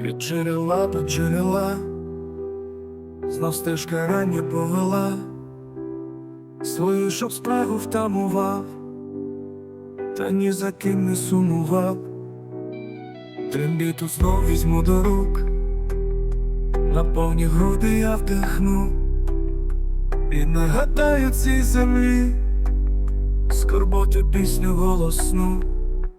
джерела до джерела, знов стежка рання повела, свою щоб справу втамував, та ні за ким не сумував, трембіту знов візьму до рук, на повні груди я вдихну, і нагадаю цій землі, скорботи пісню голосну.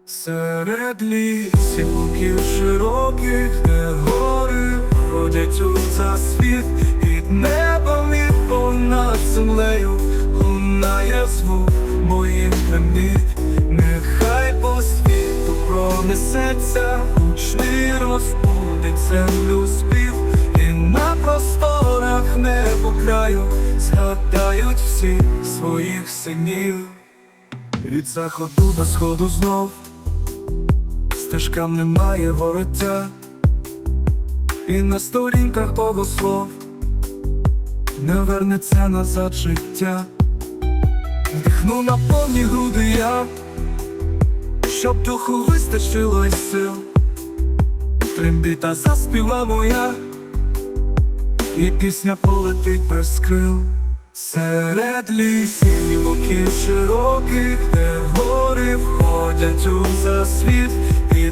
Серед лісів широких, де гори ходять у засвіт, під небом і понад землею лунає звук моїх трембіт, нехай по світу пронесеться, гучний розбудить землю спів, і на просторах небо краю згадають всі своїх синів. Від заходу до сходу знов стежкам немає вороття, і на сторінках богослов не вернеться назад життя, Вдихну на повні груди я, щоб духу вистачило й сил, трембіта заспіва моя, і пісня полетить без крил. Серед лісів і луків широких, де гори входять у засвіт,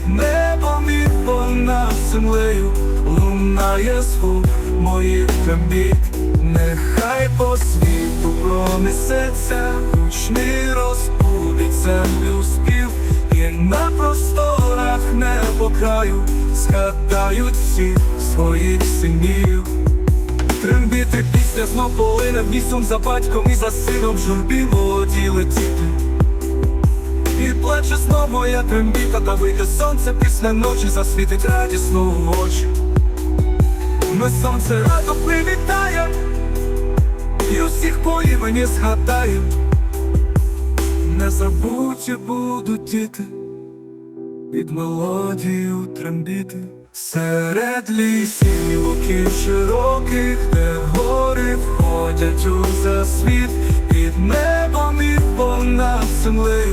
під небом понад землею лунає звук моїх трембіт, нехай по світу пронесеться, гучний розбудить землю спів, і на просторах небо краю згадають всі своїх синів. Трембіти після знов полине вісом за батьком і за сином журбі молоді летіти. І плаче знов моя трембіта, та вийде сонце після ночі засвітить радісно в очі. Ми сонце радо привітає, і усіх по імені. Не забуті будуть діти під мелодію трембіти. Серед лісів і луків широких, де гори входять у засвіт, під небом і понад землею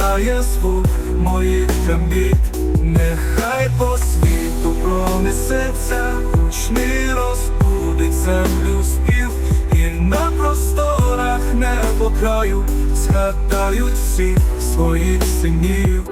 лунає звук моїх трембіт, нехай по світу пронесеться, гучний розбудить землю спів, і на просторах небо краю згадають всі своїх синів.